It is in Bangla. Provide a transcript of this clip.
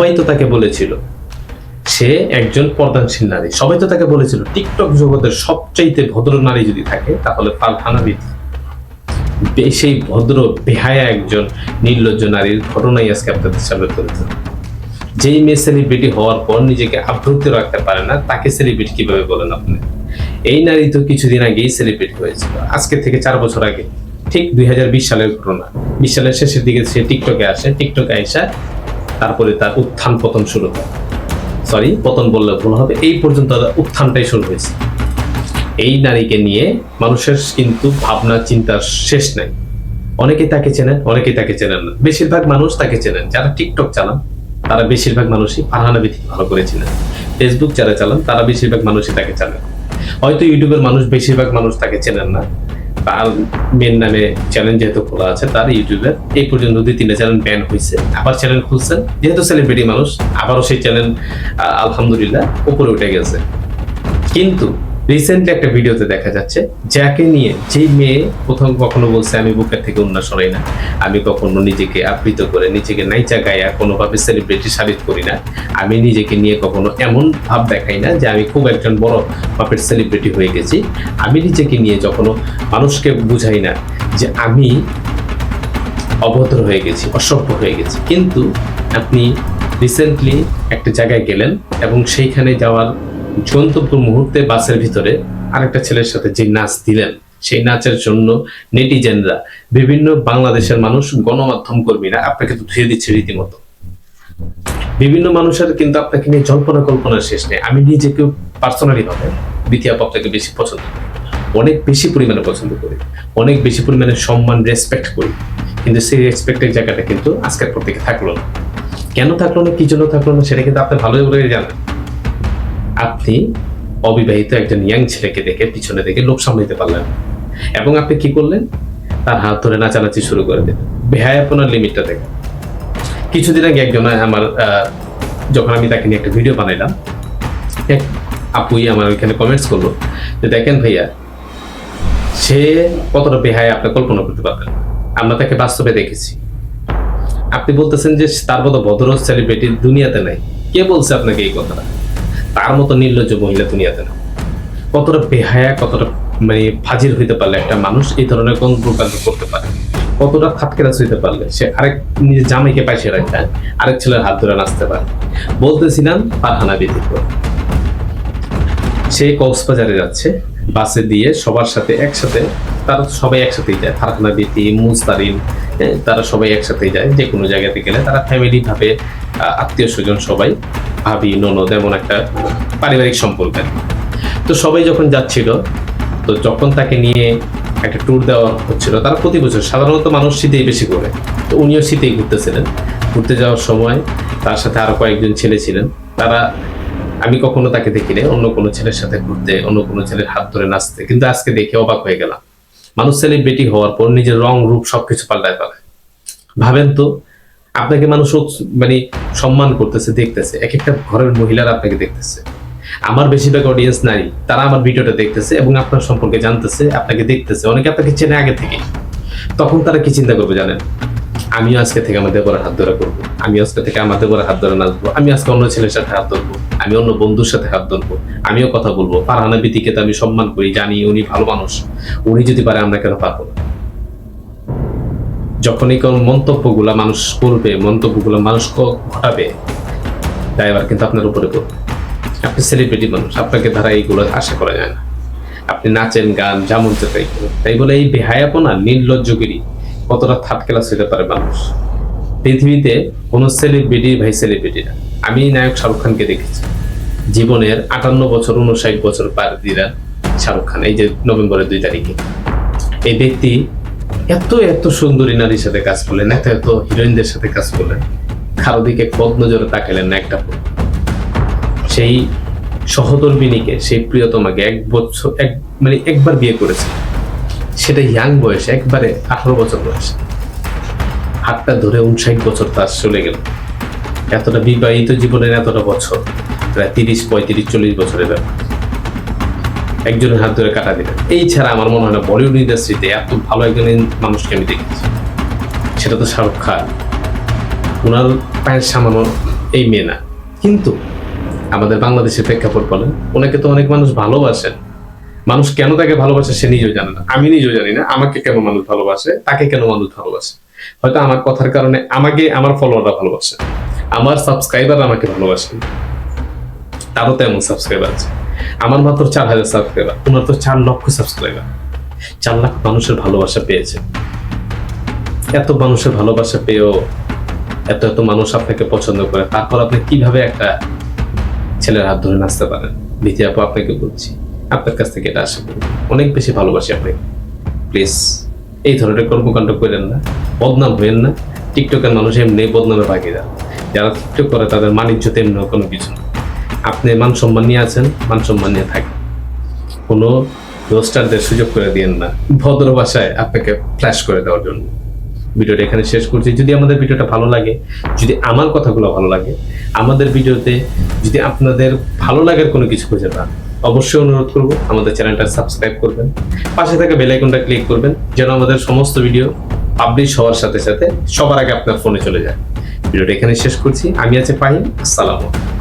সবাই তো তাকে বলেছিল। সে একজন পর্দানশীল নারী। সবাই তো তাকে বলেছিল, টিকটক জগতের সবচাইতে ভদ্র নারী যদি থাকে, তাহলে ফারহানা বিথি সেই ভদ্র, বেহায়া একজন নির্লজ্জ নারীর ঘটনাই আজকে আপনাদের সামনে তুলে। যেই মেয়ে সেলিব্রিটি হওয়ার পর নিজেকে আবৃত রাখতে পারে না, তাকে সেলিব্রিটি কীভাবে বলেন আপনি? এই নারী তো কিছুদিন আগেই সেলিব্রিটি হয়েছিল। আজকে থেকে চার বছর আগে, ঠিক দুই হাজার বিশ সালের ঘটনা। বিশ সালের শেষের দিকে সে টিকটকে আসে। টিকটকে আইসা তারপরে তার উত্থান পতন শুরু হয়। সরি পতন বললে ভুল হবে। এই পর্যন্ত উত্থানটাই শুরু হয়েছে। এই নারীকে নিয়ে মানুষের কিন্তু ভাবনা, চিন্তার শেষ নাই। অনেকে তাকে চেনেন, অনেকে তাকে চেনেন না। বেশিরভাগ মানুষ তাকে চেনেন। যারা টিকটক চালান, তারা বেশিরভাগ মানুষই ফারহানা বিথি ভালো করেছিলেন। ফেসবুক যারা চালান, তারা বেশিরভাগ মানুষই তাকে জানেন হয়তো ইউটিউবের মানুষ বেশিরভাগ মানুষ তাকে চেনেন না। তার মেন নামে চ্যানেল যেহেতু খোলা আছে, তার ইউটিউবের এই পর্যন্ত দুই তিনটা চ্যানেল ব্যান হয়েছে আবার চ্যানেল খুলছেন, যেহেতু সেলিব্রিটি মানুষ, আবারও সেই চ্যানেল আলহামদুলিল্লাহ, উপরে উঠে গেছে। কিন্তু রিসেন্টলি একটা ভিডিওতে দেখা যাচ্ছে, যাকে নিয়ে যে মেয়ে প্রথম কখনো বলছে, আমি বুকের থেকে উন্না সরাই না। আমি কখনো নিজেকে আবৃত করে, নিজেকে নাইচা গায়া, কোনোভাবে সেলিব্রিটি সাবিত করি না। আমি নিজেকে নিয়ে কখনো এমন ভাব দেখাই না যে আমি খুব একজন বড় মাপের সেলিব্রিটি হয়ে গেছি। আমি নিজেকে নিয়ে যখনও মানুষকে বুঝাই না যে আমি অভদ্র হয়ে গেছি, অসভ্য হয়ে গেছি। কিন্তু আপনি রিসেন্টলি একটা জায়গায় গেলেন এবং সেইখানে যাওয়ার গন্তব্য মুহূর্তে বাসের ভিতরে আরেকটা ছেলের সাথে যে নাচ দিলেন, সেই নাচের জন্য নেটিজেনরা বিভিন্ন বাংলাদেশের মানুষ, গণমাধ্যম কর্মীরা আপনাকে তো ধুয়ে দিচ্ছে রীতিমতো। বিভিন্ন মানুষের কিন্তু আপনাকে নিয়ে জল্পনা কল্পনার শেষ নেই। আমি নিজেকে পার্সোনালি ভাবে দ্বিতীয় আপনাকে বেশি পছন্দ করি। অনেক বেশি পরিমাণে পছন্দ করি। অনেক বেশি পরিমাণে সম্মান রেসপেক্ট করি। কিন্তু সেই রেসপেক্টের জায়গাটা কিন্তু আজকের পর থেকে থাকল না। কেন থাকল না, কি জন্য থাকল না, সেটা কিন্তু আপনি ভালোই করে জানেন। আপনি অবিবাহিত একজন ইয়াং ছেলেকে দেখে পিছনে দেখে লোক সামলাইতে পারলেন। এবং আপনি কি করলেন? তার হাত ধরে নাচানাচি শুরু করে দিলেন। বেহায় আপনার লিমিটটা দেখেন। কিছুদিন আগে একজন আমার যখন আমি তাকে নিয়ে একটা ভিডিও বানাইলাম এক আপুই আমার ওইখানে কমেন্টস করল যে, দেখেন ভাইয়া, সে কতটা বেহায় আপনি কল্পনা করতে পারবেন আমরা তাকে বাস্তবে দেখেছি। আপনি বলতেছেন যে, তার মতো ভদ্র সেলিব্রিটি দুনিয়াতে নাই। কে বলছে আপনাকে এই কথাটা? তার মতো নির্লজ্জ মহিলা দুনিয়াতে না। কতটা বেহায়া, কতটা মানে ফাজিল হইতে পারলে একটা মানুষ, এই ধরনের কোন প্রকার করতে পারে কতটা খাতকেরাস হইতে পারলে, সে আরেক নিজের জামাইকে পাইছে রাখা আরেক ছেলের হাত ধরে নাচতে পারে। বলতেছিলাম, ফারহানা ব্যতীত। সে কক্সবাজারে যাচ্ছে, বাসে দিয়ে সবার সাথে একসাথে, তারা সবাই একসাথেই যায়, ফারহানা বিতি মুস্তারিন তারা সবাই একসাথেই যায়, যে কোনো জায়গাতে গেলে তারা ফ্যামিলি ভাবে আত্মীয় স্বজন সবাই ভাবি, ননদ, এমন একটা পারিবারিক সম্পর্ক তো সবাই যখন যাচ্ছিল, তো যখন তাকে নিয়ে একটা ট্যুর দেওয়া হচ্ছিল, তারা প্রতি বছর সাধারণত মানুষ শীতেই বেশি করে তো উনিও শীতেই ঘুরতেছিলেন। ঘুরতে যাওয়ার সময় তার সাথে আরও কয়েকজন ছেলে ছিলেন। তারা, আমি কখনো তাকে দেখিনি, অন্য কোনো ছেলের সাথে ঘুরতে, অন্য কোনো ছেলের হাত ধরে নাচতে। কিন্তু আজকে দেখে অবাক হয়ে গেলাম। মানুষ সেলিব্রিটি হওয়ার পর নিজের রং, রূপ সবকিছু পাল্টায় ফেলে। ভাবেন তো আপনাকে মানুষ মানে সম্মান করতেছে, দেখতেছে। এক একটা ঘরের মহিলারা আপনাকে দেখতেছে। আমার বেশিরভাগ অডিয়েন্স নারী, তারা আমার ভিডিওটা দেখতেছে এবং আপনার সম্পর্কে জানতেছে, আপনাকে দেখতেছে। অনেকে আপনাকে চেনে আগে থেকে তখন তারা কি চিন্তা করবে জানেন? আমিও আজকে থেকে আমাদের বড় হাত ধরা করব আমি আজকে থেকে আমাদের বড় হাত ধরে নাচবো। আমি আজকে অন্য ছেলের সাথে হাত ধরবো। আমি অন্য বন্ধুর সাথে হাত ধরবো। আমিও কথা বলব। ফারহানা বিতিকে তো আমি সম্মান করি, জানি উনি ভালো মানুষ। উনি যদি পারে আমরা কেন পারব না? যখনই কোন মন্তব্যগুলা মানুষ করবে, মন্তব্যগুলো মানুষ ঘটাবে ড্রাইভার কিন্তু আপনার উপরে পড়বে। আপনি সেলিব্রিটি মানুষ, আপনাকে দ্বারা এইগুলো আশা করা যায় না। আপনি নাচেন, গান যেমন চাই তাই বলে এই বেহায়াপনা নির্লজ্জগিরি কতটা থার্ড ক্লাস হতে পারে মানুষ। পৃথিবীতে কোন সেলিব্রিটি ভাই সেলিব্রিটি না। আমি নায়ক শাহরুখ খানকে দেখেছি। জীবনের আটান্ন বছর উনষাট বছর পার দিরা শাহরুখ খান, এই যে নভেম্বরের দুই তারিখে। এই ব্যক্তি এত এত সুন্দরী নারীর সাথে কাজ করলেন, এত এত হিরোইনদের সাথে কাজ করলেন। কারও দিকে পদ নজরে তাকালেন না একটা সেই সহধর্মিনীকে, সেই প্রিয়তমাকে এক বছর এক মানে একবার বিয়ে করেছে। সেটা ইয়াং বয়সে, একবারে আঠারো বছর বয়সে। হাতটা ধরে উনষাট বছর তার চলে গেল। এতটা বিবাহিত জীবনের এতটা বছর, প্রায় তিরিশ, পঁয়ত্রিশ, চল্লিশ বছরের ব্যাপার। একজনের হাত ধরে কাটা দিলেন। এই ছাড়া আমার মনে হয় না বলিউড ইন্ডাস্ট্রিতে এত ভালো একজন মানুষকে আমি দেখেছি। সেটা তো শাহরুখ খান। ওনার পায়ের সামানো এই মেয়ে না। কিন্তু আমাদের বাংলাদেশের প্রেক্ষাপট বলেন, ওনাকে তো অনেক মানুষ ভালোবাসেন। মানুষ কেন তাকে ভালোবাসে সে নিজেও জানে না। আমি নিজেও জানি না আমাকে কেন মানুষ ভালোবাসে, তাকে কেন মানুষ ভালোবাসে। হয়তো আমার কথার কারণে আমাকে, আমার ফলোয়াররা ভালোবাসে। আমার সাবস্ক্রাইবার আমাকে ভালোবাসে। তারও তেমন সাবস্ক্রাইবার আছে। আমার মাত্র চার হাজার সাবস্ক্রাইবার ওনার তো চার লক্ষ সাবস্ক্রাইবার চার লাখ মানুষের ভালোবাসা পেয়েছে। এত মানুষের ভালোবাসা পেয়েও এত এত মানুষ আপনাকে পছন্দ করে, তারপর আপনি কীভাবে একটা ছেলের হাত ধরে নাচতে পারেন? বিধি আপু, আপনাকে বলছি, আপনার কাছ থেকে এটা আশা করি। অনেক বেশি ভালোবাসি আপনাকে। প্লিজ, এই ধরনের কর্মকাণ্ড করেন না, বদনাম হইেন না। টিকটকের মানুষ এমনি বদনামে ভাগিদার। যারা টিকটক করে, তাদের মানিজ্য তেমনি কোনো কিছু না। আপনি মান সম্মান নিয়ে আছেন, মান সম্মান নিয়ে থাকেন। কোনো রোস্টারদের সুযোগ করে দিয়েন না। ভদ্র ভাষায় আপনাকে ফ্ল্যাশ করে দেওয়ার জন্য। ভিডিওটা এখানে শেষ করছি। যদি আমাদের ভিডিওটা ভালো লাগে, যদি আমার কথাগুলো ভালো লাগে, আমাদের ভিডিওতে যদি আপনাদের ভালো লাগার কোনো কিছু খুঁজে পান, অবশ্যই অনুরোধ করব, আমাদের চ্যানেলটা সাবস্ক্রাইব করবেন। পাশে থাকা বেল আইকনটা ক্লিক করবেন, যেন আমাদের সমস্ত ভিডিও পাবলিশ হওয়ার সাথে সাথে সবার আগে আপনার ফোনে চলে যায়। ভিডিওটা এখানে শেষ করছি। আমি আছি পাহিম আসসালামু আলাইকুম।